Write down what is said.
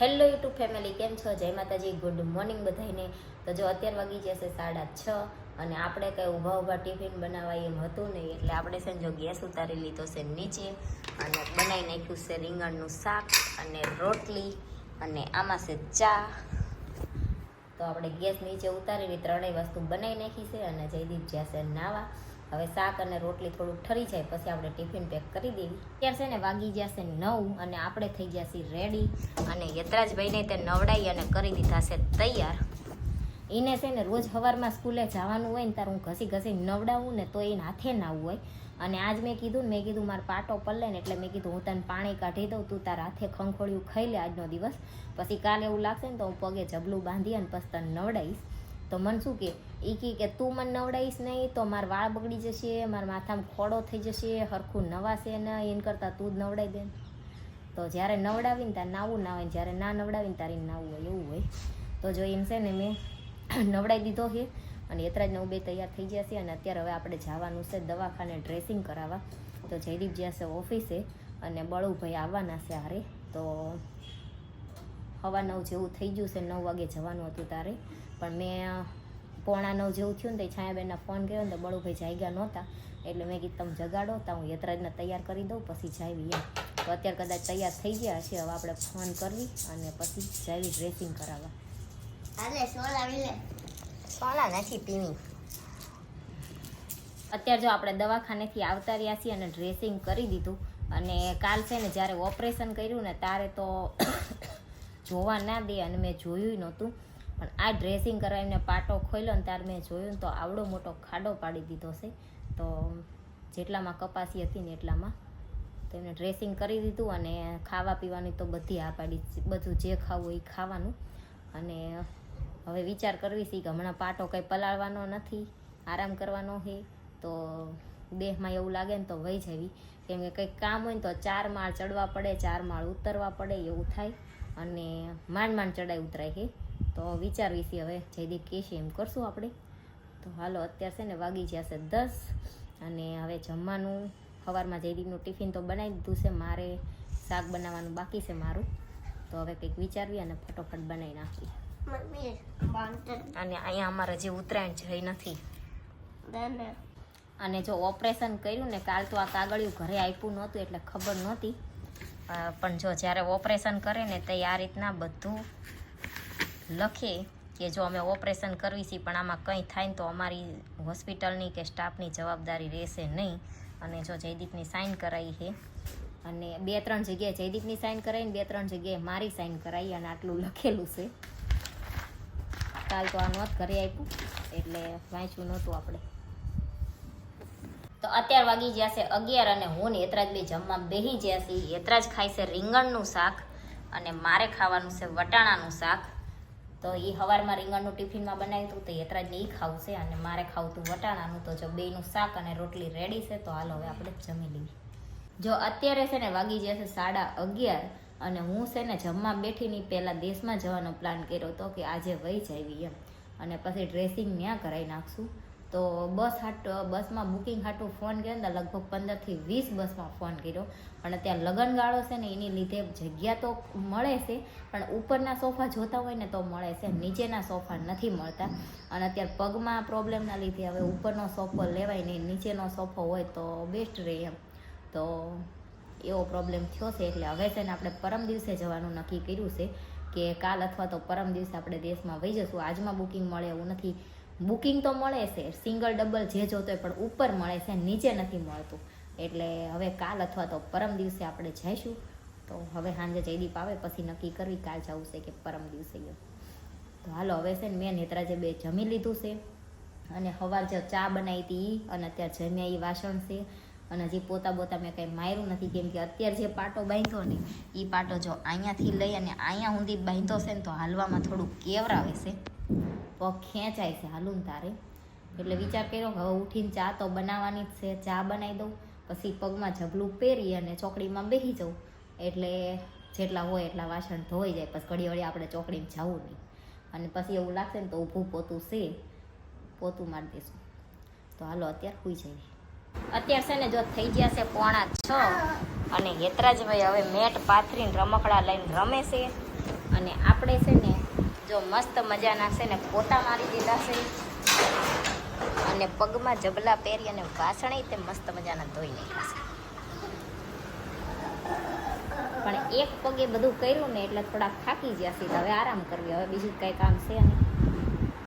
Hello YouTube family કેમ છો? જય માતાજી ગુડ મોર્નિંગ બધાને તો જો અત્યાર વાગી જશે સાડા છ અને આપણે કંઈ ઊભા ઊભા ટિફિન બનાવવા એમ હતું નહીં, એટલે આપણે છે ને જો ગેસ ઉતારી લીધો છે નીચે અને બનાવી નાખ્યું છે રીંગણનું શાક અને રોટલી અને આમાં છે ચા. તો આપણે ગેસ નીચે ઉતારીને ત્રણેય વસ્તુ બનાવી નાખી છે અને જયદીપ જ્યાં છે નાવા. હવે શાક અને રોટલી થોડુંક ઠરી જાય, પછી આપણે ટિફિન પેક કરી દેવી. અત્યારે છે ને વાગી જશે નવ અને આપણે થઈ જશે રેડી અને યતરાજભાઈને તે નવડાઈ અને કરી દીધા છે તૈયાર. એને છે ને રોજ સવારમાં સ્કૂલે જવાનું હોય ને ત્યારે હું ઘસી ઘસી નવડાવું ને તો એને હાથે નાવું હોય. અને આજ મેં કીધું મેં કીધું મારે પાટો પલ્લે ને એટલે મેં કીધું હું તને પાણી કાઢી દઉં, તું તારા હાથે ખંખોળિયું ખાઈ લે આજનો દિવસ. પછી કાલે એવું લાગશે ને તો હું પગે જબલું બાંધી અને પછી તને નવડાવીશ તો મને શું કે? એ કહે કે તું મને નવડાવીશ નહીં, તો મારા વાળ બગડી જશે, મારા માથામાં ખોડો થઈ જશે, હરખું નવાશે ને એને કરતાં તું જ નવડાવી દે. તો જ્યારે નવડાવીને ત્યારે નાવું ના હોય, જ્યારે ના નવડાવીને તારે નાવું હોય, એવું હોય. તો જો એમ છે ને મેં નવડાવી દીધો છે, અને એતરાજ નવ બે તૈયાર થઈ ગયા છે, અને અત્યારે હવે આપણે જવાનું છે દવાખાને ડ્રેસિંગ કરાવવા. તો જયદીપ જ્યાં છે ઓફિસે, અને બળુભાઈ આવવાના છે હારે. તો હવા નવ જેવું થઈ ગયું છે, નવ વાગે જવાનું હતું તારે. પણ મેં પોણા નવ જેવું થયું ને તો છાયાબેનના ફોન કર્યો ને તો બળુભાઈ જાગ્યા નહોતા. એટલે મેં કીધું તમે જગાડો તો હું યતરાજને તૈયાર કરી દઉં પછી જાવી એમ. તો અત્યારે કદાચ તૈયાર થઈ ગયા છે હવે આપણે ફોન કરવી અને પછી જાવી ડ્રેસિંગ કરાવવા. હાલે સોલા નથી પીવી. અત્યારે જો આપણે દવાખાનેથી આવતા રહ્યા છીએ અને ડ્રેસિંગ કરી દીધું અને કાલ છે ને જ્યારે ઓપરેશન કર્યું ને ત્યારે તો જોવા ના દે અને મેં જોયું નહોતું. પણ આ ડ્રેસિંગ કરાવીને પાટો ખોલ્યો ને ત્યારે મેં જોયું તો આવડો મોટો ખાડો પાડી દીધો છે. તો જેટલામાં કપાસી હતી ને એટલામાં. તો એમને ડ્રેસિંગ કરી દીધું અને ખાવા પીવાની તો બધી આ પાડી બધું જે ખાવું એ ખાવાનું. અને હવે વિચાર કરવી છે કે હમણાં પાટો કંઈ પલાળવાનો નથી, આરામ કરવાનો છે, તો દેહમાં એવું લાગે ને તો વહી જવી. કેમ કે કંઈક કામ હોય ને તો ચાર માળ ચડવા પડે, ચાર માળ ઉતરવા પડે, એવું થાય. અને માંડ માંડ ચડાઈ ઉતરાય છે. તો વિચારવી છે હવે જયદીપ કહેશે એમ કરશું આપણે? તો હાલો અત્યારે છે ને વાગી જશે દસ અને હવે જમવાનું સવારમાં જયદીપનું ટિફિન તો બનાવી દીધું છે મારે શાક બનાવવાનું બાકી છે મારું. તો હવે કંઈક વિચારવી અને ફટોફટ બનાવી નાખી મમ્મી અને અહીંયા અમારે જે ઉત્તરાયણ જઈ નથી. અને જો ઓપરેશન કર્યું ને કાલ તો આ કાગળિયું ઘરે આપ્યું નહોતું એટલે ખબર નહોતી. પણ જો જ્યારે ઓપરેશન કરે ને તે આ રીતના બધું લખે કે જો અમે ઓપરેશન કરવી છીએ પણ આમાં કંઈ થાય તો અમારી હોસ્પિટલની કે સ્ટાફની જવાબદારી રહેશે નહીં. અને જો જયદીપની સાઇન કરાવી છે, અને બે ત્રણ જગ્યાએ જયદીપની સાઇન કરાવીને બે ત્રણ જગ્યાએ મારી સાઇન કરાવી અને આટલું લખેલું છે. કાલ તો આ નોંધ ઘરે આપ્યું, એટલે વાંચ્યું નહોતું આપણે. તો અત્યાર વાગી જશે અગિયાર અને હું ને એતરાજ બે જમવા બેહી જ્યાં છે એતરાજ ખાય છે રીંગણનું શાક અને મારે ખાવાનું છે વટાણાનું શાક. તો એ સવારમાં રીંગણનું ટિફિનમાં બનાવ્યું હતું તો યતરાજને એ ખાવું છે અને મારે ખાવું હતું વટાણાનું. તો જો બેનું શાક અને રોટલી રેડી છે, તો હાલો હવે આપણે જમી લઈએ. જો અત્યારે છે ને વાગી જશે સાડા અગિયાર અને હું છે ને જમવા બેઠીની પહેલાં દેશમાં જવાનો પ્લાન કર્યો હતો કે આજે વહી જાય એમ. અને પછી ડ્રેસિંગ ત્યાં કરાવી નાખશું. તો બસ હાટ, બસમાં બુકિંગ હાટું ફોન કર્યો ને લગભગ પંદરથી વીસ બસમાં ફોન કર્યો. પણ ત્યાં લગનગાળો છે ને એની લીધે જગ્યા તો મળે છે, પણ ઉપરના સોફા જોતા હોય ને તો મળે છે. નીચેના સોફા નથી મળતા. અને અત્યારે પગમાં પ્રોબ્લેમના લીધે હવે ઉપરનો સોફો લેવાય નહીં, નીચેનો સોફો હોય તો બેસ્ટ રહે એમ. તો એવો પ્રોબ્લેમ થયો છે, એટલે હવે છે ને આપણે પરમ દિવસે જવાનું નક્કી કર્યું છે કે કાલ અથવા તો પરમ દિવસે આપણે દેશમાં વહી જશું. આજમાં બુકિંગ મળે એવું નથી. બુકિંગ તો મળે છે, સિંગલ, ડબલ જે જોતો હોય પણ ઉપર મળે છે, નીચે નથી મળતું. એટલે હવે કાલ અથવા તો પરમ દિવસે આપણે જઈશું. તો હવે સાંજે જયદીપ આવે, પછી નક્કી કરવી કાલ જવું છે કે પરમ દિવસે તો હાલો, હવે છે ને મેં નેત્રાજે બે જમી લીધું છે. અને સવાર જે ચા બનાવી હતી અને અત્યારે જમ્યા એ વાસણ છે. અને હજી પોતા બોતા મેં કંઈ માર્યું નથી, કેમ કે અત્યારે જે પાટો બાંધ્યો ને એ પાટો જો અહીંયાથી લઈ અને અહીંયા સુધી બાંધ્યો છે ને, તો હાલવામાં થોડું કેવરાવે છે. પગ ખેંચાય છે હાલું તારે. એટલે વિચાર કર્યો હવે ઉઠીને ચા તો બનાવવાની જ છે, ચા બનાવી દઉં. પછી પગમાં જબલું પહેરી અને ચોકડીમાં બેસી જાઉં. એટલે જેટલા હોય એટલા વાસણ ધોઈ જાય, પછી ઘડી વળી આપણે ચોકડીમાં જવું નહીં. અને પછી એવું લાગશે ને તો ઊભું પોતું છે. પોતું મારી દઈશું તો હાલો, અત્યારે સુઈ જઈએ. અત્યારે છે ને જો થઈ ગયા છે પોણા છ, અને હેતરાજભાઈ હવે મેટ પાથરીને રમકડા લઈને રમે છે. અને આપણે છે ને જો મસ્ત મજાના છે ને ફોટા મારી દીધા છે. અને પગમાં જબલા પહેરી અને વાસણે તે મસ્ત મજાના ધોઈ નાખ્યા છે. પણ એક પગે બધું કર્યું ને એટલે થોડાક થાકી ગયા છે. હવે આરામ કરવી, હવે બીજું કંઈ કામ છે નહીં.